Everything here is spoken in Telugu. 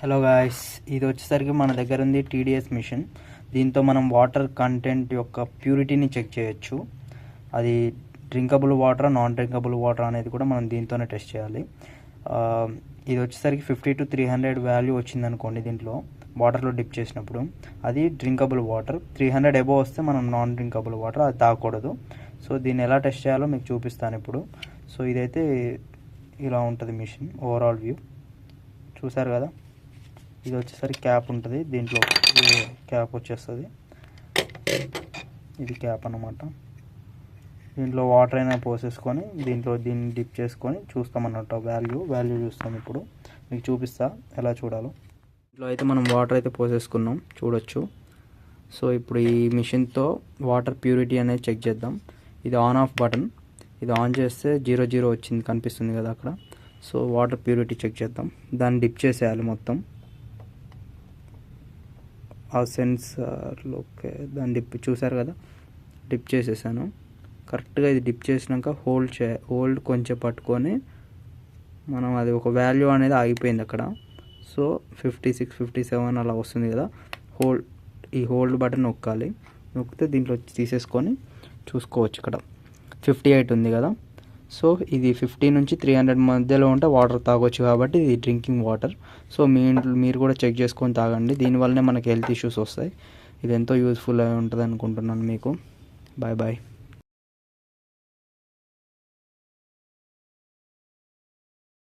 హలో గాయస్ ఇది వచ్చేసరికి మన దగ్గర ఉంది టీడీఎస్ మిషన్ దీంతో మనం వాటర్ కంటెంట్ యొక్క ప్యూరిటీని చెక్ చేయొచ్చు. అది drinkable water non drinkable water అనేది కూడా మనం దీంతోనే టెస్ట్ చేయాలి. ఇది వచ్చేసరికి fifty to three hundred value వచ్చిందనుకోండి దీంట్లో వాటర్లో డిప్ చేసినప్పుడు. అది drinkable water three hundred above వస్తే మనం నాన్ డ్రింకబుల్ వాటర్ అది తాగకూడదు. సో దీన్ని ఎలా టెస్ట్ చేయాలో మీకు చూపిస్తాను ఇప్పుడు. సో ఇదైతే ఇలా ఉంటుంది మిషన్ ఓవరాల్ వ్యూ చూసారు కదా? ఇది వచ్చేసరికి క్యాప్ ఉంటుంది. దీంట్లో క్యాప్ వచ్చేస్తుంది. ఇది క్యాప్ అన్నమాట. దీంట్లో వాటర్ అయినా పోసేసుకొని దీంట్లో దీన్ని డిప్ చేసుకొని చూస్తాం అన్నట్టు వాల్యూ. వాల్యూ చూస్తాం ఇప్పుడు. మీకు చూపిస్తా ఎలా చూడాలో. దీంట్లో అయితే మనం వాటర్ అయితే పోసేసుకున్నాం. చూడొచ్చు. సో ఇప్పుడు ఈ మిషన్తో వాటర్ ప్యూరిటీ అనేది చెక్ చేద్దాం. ఇది ఆన్ ఆఫ్ బటన్. ఇది ఆన్ చేస్తే జీరో జీరో వచ్చింది కనిపిస్తుంది కదా అక్కడ. సో వాటర్ ప్యూరిటీ చెక్ చేద్దాం. దాన్ని డిప్ చేసేయాలి మొత్తం. ఆ సెన్సార్లోకి దాన్ని డిప్ చూసారు కదా? డిప్ చేసేసాను. కరెక్ట్గా ఇది డిప్ చేసినాక హోల్డ్ చే హోల్డ్ కొంచెం పట్టుకొని మనం అది ఒక వాల్యూ అనేది ఆగిపోయింది అక్కడ. So fifty six fifty seven అలా వస్తుంది కదా? హోల్డ్ ఈ హోల్డ్ బటన్ నొక్కాలి. నొక్కితే దీంట్లో తీసేసుకొని చూసుకోవచ్చు ఇక్కడ. ఫిఫ్టీ ఎయిట్ ఉంది కదా? సో ఇది ఫిఫ్టీ నుంచి త్రీ హండ్రెడ్ మధ్యలో ఉంటే వాటర్ తాగొచ్చు కాబట్టి ఇది డ్రింకింగ్ వాటర్ సో మీ ఇంట్లో మీరు కూడా చెక్ చేసుకొని తాగండి. దీనివల్లనే మనకి హెల్త్ ఇష్యూస్ వస్తాయి. ఇది ఎంతో యూస్ఫుల్ అయి ఉంటుంది అనుకుంటున్నాను మీకు. Bye bye